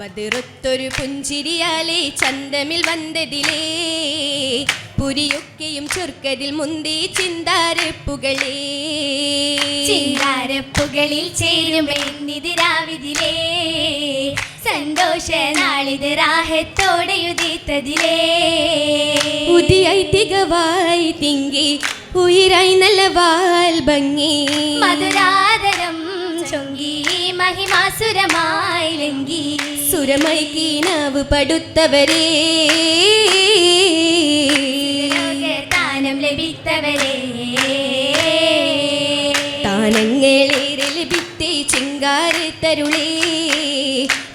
ബതിറൊത്തൊരു പുഞ്ചിരിയാലേ ചന്തമിൽ വന്നതിലേ. പുരിയൊക്കെയും ചെറുക്കതിൽ മുന്തി ചിന്താരപ്പുകളേ. ചിന്താരപ്പുകളിൽ ചേരുമെന്നിതിരാവിതിലേ സന്തോഷ നാളിത് രാഹത്തോടെ ഉദിത്തതിലേ. ഉദിയായി തികവായി തിങ്കി ഉയരായി നല്ല വാൽ ഭംഗി. മധുരാതരം ചൊങ്കി മഹിമാസുരമായി ലങ്കി. സുരമായി കീനാവ് പടുത്തവരേ. താനം ലഭിത്തവരേ. താനങ്ങളേറെ ലഭിത്തെ ചിങ്കാറ് തരുളേ.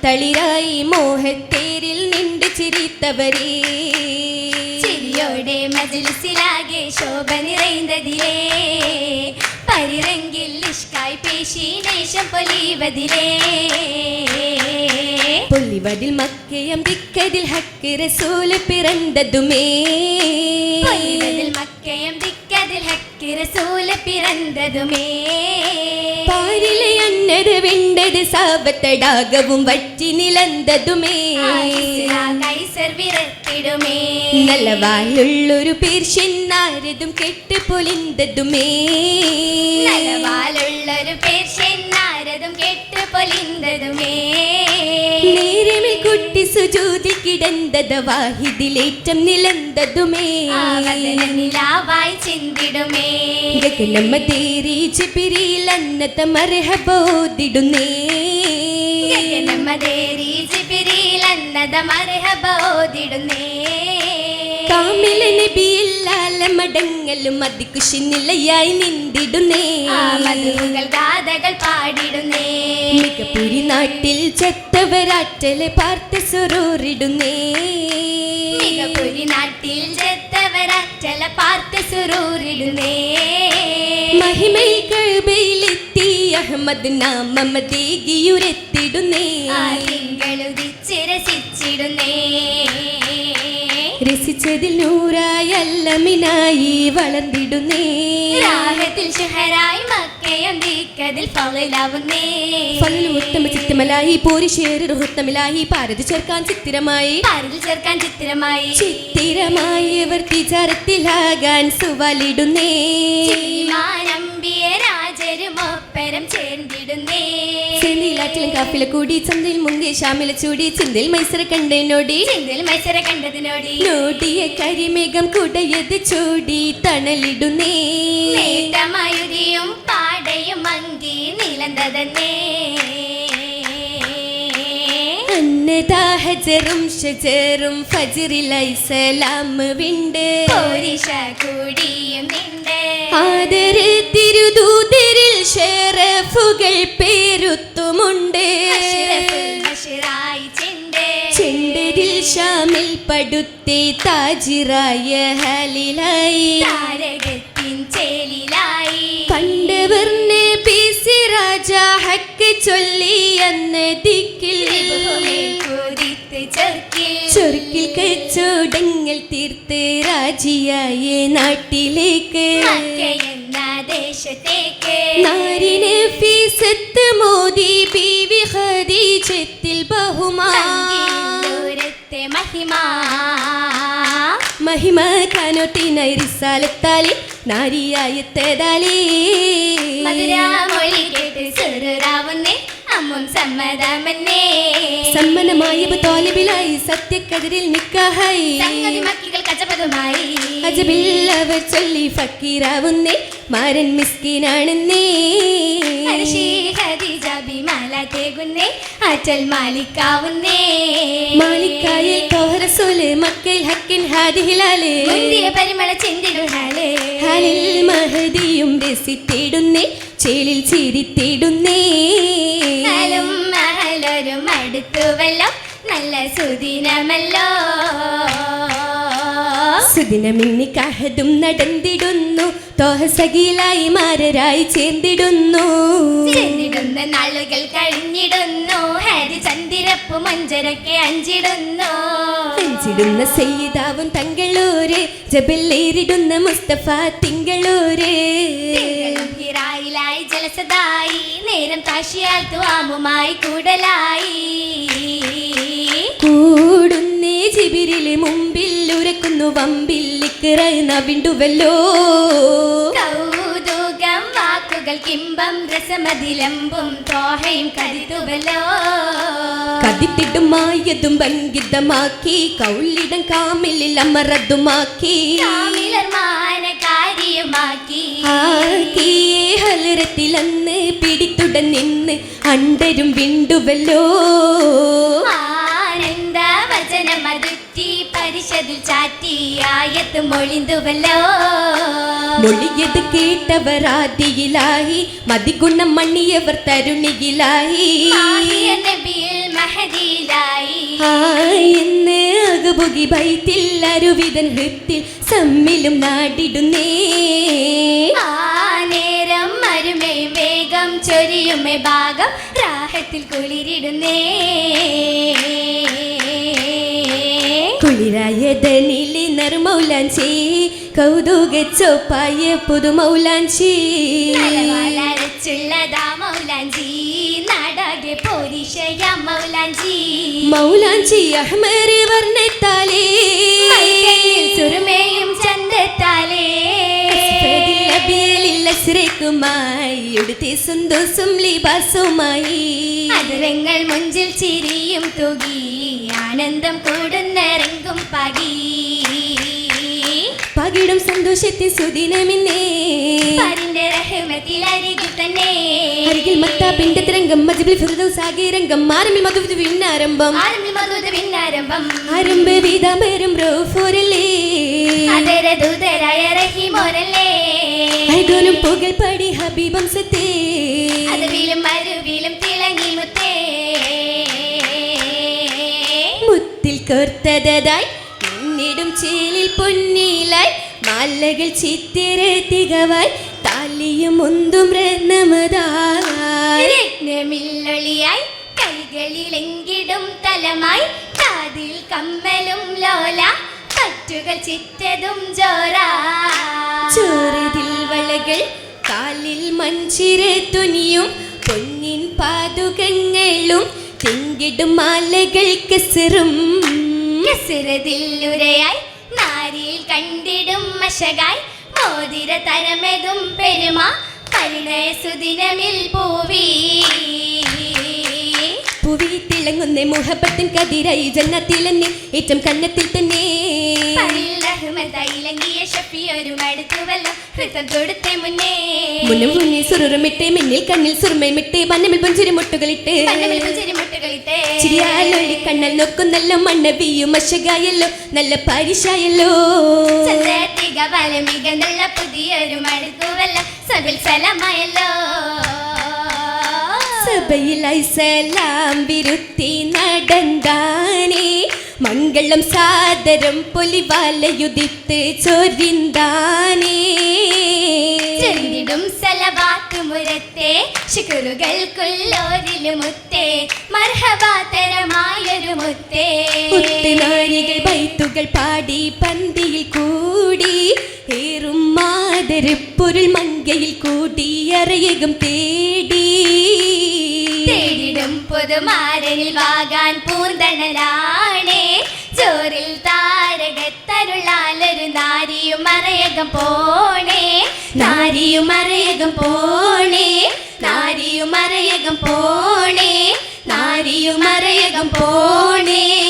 തളിരായി മോഹത്തേരിൽ നിണ്ട് ചിരിത്തവരേ. ചിരിയോടെ മജിൽസിലാകെ ശോഭ നിറൈന്തതിലേ പരിരങ്കിൽ ദേശീനേശം പൊലിവതിലേ പൊലിവതിൽ മക്കയം തിക്കതിൽ ഹക്ക് റസൂൽ പിറന്തതുമേ പൊലിവതിൽ മക്കയം തിക്കതിൽ ഹക്ക് റസൂൽ പിറന്തതുമേ പാരിലെ അന്നത് വെണ്ടത് സാപത്തടാകവും വറ്റി നിലന്തതുമേ. കൈസർ വിരത്തിടുമേ. നല്ല വാലുള്ളൊരു പേർഷ്യൻ ആരതും കെട്ട് പൊലിന്തതുമേ. നല്ല കുട്ടി സുജൂതി കിടന്തത വാഹിദിലേറ്റം നിലന്തതുമേ. നിലാവായി ചിന്തിടുമേ. ഗഗനമ്മ തേരി ചിപ്പിരിയിൽ അന്നത മരഹബോദിടുന്നേ നമ്മതേരി ജിബിരിലന്നത മർഹബോദിടുന്നേ കാമില നബിയില്ലാല മടങ്ങലും അതികുശിനിലയായി നിന്ദിടുന്നേ ആ മധുകൾ ഗാഥകൾ പാടിടുന്നേ. മികപ്പുരി നാട്ടിൽ ചെത്തവരാറ്റലെ പാർത്ത് സുറൂറിടുന്നേ. മികപ്പുരി നാട്ടിൽ ചെത്തവരച്ചല പാർത്ത് സുറൂറിടുന്നേ. മഹിമയിൽ കഴുബയിലെത്തി അഹമ്മദ് നാമമതേകിയുരെത്തിടുന്നേ. ആ തിങ്കളുദിച്ച് രസിച്ചിടുന്നേ. രസിച്ചതിൽ നൂറായല്ലമിനായി വളർന്നിടുന്നേ. രാഗത്തിൽ ഷഹരായി മക്കയം ദിക്കതിൽ ഫളിലാവുന്നേ ഫലു ഉത്തമ ചിത്തമലായി പോരിശേറി റുഹത്തമിലായി പാരത് ചേർക്കാൻ ചിത്തിരമായി. പാരതിൽ ചേർക്കാൻ ചിത്തിരമായി. തിചാരത്തിലാകാൻ സുവലിടുന്നേ. മാനമ്പിയ രാജരുമൊപ്പരം ചേർന്നിടുന്നേ. ചെന്നിലാറ്റിലും കാപ്പില കൂടി ചന്തയിൽ മുങ്കി ഷാമില ചൂടി ചിന്തയിൽ മൈസര മൈസര കണ്ടതിനോടി. നോടിയ കരിമേഘം കുടയത് ചൂടി തണലിടുന്നേ. നേട്ടമയുതിയും പാടയും മങ്കി നിലന്തതന്നേ. ഷജറും ഫജിറിലൈ സലാം വിണ്ട്. കൂടിയും ആദര തിരുദൂതരിൽ ഷെറഫുകൾ പേരുത്തുമുണ്ട് ചെണ്ടരിൽ ഷാമിൽ പടുത്തെ താജിറായ ഹലിലായി. കണ്ടവർ സിറാജ ഹക്ക് ചൊല്ലി അന്ന് ദിക്കിൽ. ചൊരുക്കിൽ കച്ചോടങ്ങൾ തീർത്ത് രാജിയായ നാട്ടിലേക്ക്. മക്കയെന്ന ദേശത്തേക്ക്. നാരിന് ഫീസത്ത് മോദി ബീവി ഖദീജത്തിൽ ബഹുമാ. ദൂരത്തെ മഹിമ. മഹിമ കാനോത്തിനായി റിസാലത്താലി നാരിയായത്തേതാലേ. മധുരാമൊഴി കേട്ട് സുറുരാവുന്നേ അമ്മും സമ്മതമെന്നേ. സമ്മനമായ തോലിബിലായി സത്യക്കതിരിൽ നിക്കാഹായി. സംഗതി മക്കികൾ കച്ചപതുമായി അജബിൽ അവർ ചൊല്ലി ഫക്കീറാവുന്നേ മാരൻ മിസ്കിനാണ് ഹർഷി ഖദീജ ബിമാല തേകുന്നേ അച്ചൽ മാലിക്കാവുന്നേ. മാലിക്കായിൽ തോഹറസോൽ മക്കൽ ഹക്കിൻ ഹാദിഹിലാൽ. മുന്തിയ പരിമള ചിന്തിടുഹാലേ ഹാലിൽ മഹദിയും രസിത്തിടുന്നേ ചേലിൽ ചിരിത്തിടുന്നേ. ഹലും മഹലൊരും അടുത്തുവല്ലോ നല്ല സുദിനമല്ലോ. സുദിനമിന്നി കഹതും നടന്നിടുന്നു തോഹസഖിലായി മാരരായി ചേർന്നിടുന്നു ചെന്തിടുന്ന നാളുകൾ കഴിഞ്ഞിടുന്നു. ഹരി മഞ്ചരൊക്കെ അഞ്ചിടുന്നു. അഞ്ചിടുന്ന സയ്യിദാവും തങ്കളൂര് ജബല്ലേരിടുന്ന മുസ്തഫ തിങ്കളൂര്. ായി ജലസതായി നേരം താശിയാൽ തുവാമുമായി കൂടലായി. കൂടുന്നേ ജിബിരിലെ മുമ്പിൽ ഉരക്കുന്നു വമ്പിൽ ഇക്കിറ നവിണ്ടുവല്ലോ. കൗതുകം വാക്കുകൾ കിമ്പം രസമതിലമ്പും തോഹയും കരുതുവല്ലോ കതിത്തിടുമായതും ഭംഗിതമാക്കി കൗളിടം കാമിലിൽ അമറതുമാക്കി. ഹലരത്തിലന്ന് പിടിത്തുടൻ നിന്ന് അണ്ടരും വിണ്ടുവല്ലോ. ആനന്ദ വചനമതുറ്റി പരിഷതിൽ ചാറ്റി ആയത്ത് മൊഴിന്തുവല്ലോ? മൊഴിയത് കേട്ടവർ ആദിയിലായി മതിഗുണം മണ്ണിയവർ തരുണിയിലായി. എന്ന് അകബുകി ബൈത്തിൽ അരുവിതൻ ഹൃത്തിൽ സമ്മിലും നാടിടുന്നേ. ആ നേരം അരുമേ വേഗം ചൊരിയുമേ ഭാഗം രാഹത്തിൽ കുളിരിടുന്നേ. കുളിരായതനിലെ നർമൗലാഞ്ചി കൗതുക ചോപ്പായ പുതുമൗലാഞ്ചി നലവാലരച്ചുള്ളതാ മൗലാഞ്ചി നാടാകെ പോരിഷയ മൗലാഞ്ചി മൗലാഞ്ചി അഹ്മര് വർണത്താലേ. സുറുമയും ചന്തത്താലേ. ുമായി എടുത്തി സന്തോഷം ലിബാസുമായി. അതിരങ്ങൾ മുഞ്ചിൽ ചിരിയും തുകി ആനന്ദം കൂടുന്നിറങ്ങും പകി. പകിടും സന്തോഷത്തെ സുദിനമിന്നേ. പരിന്റെ റഹ്മത്തിൽ അരികിൽ തന്നെ. അരികിൽ മത്താപ്പിന്റെ തിരങ്കം മജബിൽ ഫിർദൗസാകെ രംഗം ആരംഭി മധുവിധു വിണ്ണാരംഭം. ആരംഭി മധുത പിന്നാരംഭം ആരംഭ വീതാംബരം റോഫോരല്ലേ. അതര ദൂതരായ റഹിമോരല്ലേ ഐഡോനും പുകൽ പടി ഹബീബം സത്തേ മുത്തിൽ പിന്നിടും ചേലിൽ പൊന്നിലായി മാലകൾ ചിത്തിര തികവായി താലിയും ഒന്നും രത്നമതായി. കൈകളിൽ കൈകളിലെങ്കിടും തലമായി കാതിൽ കമ്മലും ലോല കറ്റുകൾ ചിറ്റതും ജോറ. ചോറിതിൽ വളകൾ കാലിൽ മഞ്ചിര തുനിയും പൊന്നിൻ പാതുകങ്ങളും തിങ്കിടും മാലകൾ കെസറും. കസിരതില്ലുരയായി നാരിയിൽ കണ്ടിടും മശകായി മോതിര തരമെതും പെരുമ പരിണയ സുദിനമിൽ പൂവി. പുവി തിളങ്ങുന്ന മുഹബത്തിൻ കതിരായി ജന്നത്തിലെന്നെ ഏറ്റം കന്നത്തിൽ തന്നെ. മടുത്തുവല്ലോ തൊടുത്തെ മുന്നേ. മുന്നും മുന്നിൽ സുറുറുമിട്ട് മിന്നിൽ കണ്ണിൽ സുറുമയുമിട്ട് വന്നമിൽ പുഞ്ചിരി മുട്ടുകളിട്ട്. പന്നമിൽ പുഞ്ചിരിമുട്ടുകളിട്ടേ. ചിരിയാലൊളി കണ്ണൽ നോക്കുന്നല്ലോ മണ്ണബിയും മശകായല്ലോ നല്ല പരിശായല്ലോ. നല്ല പുതിയൊരു സബിൽ സലമായല്ലോ. സഭയിലായി സലാം വിരുത്തി നടന്താനേ മംഗളം സാദരം പൊലിവാലയുദിത്ത് ചൊരിന്താനേ ശുക്രുകൾക്കുള്ളോരിലു മുത്തേ മർഹബാതരമായൊരു മുത്തേ. കുത്തുനാരികൾ ബൈത്തുകൾ പാടി പന്തിയിൽ കൂടി ഏറും മാതരപ്പൊരുൾ മങ്കയിൽ കൂടി അറിയകം തേടി. തേടിടും പുതുമാരനിൽ വാകാൻ പൂന്തണലാണേ. ചോറിൽ താരകത്തരുളാലൊരു നാരിയും മറയകം പോണേ. നാരിയും അറയകം പോണേ. மறையகம் போனே நாரியும் மறையகம் போனே.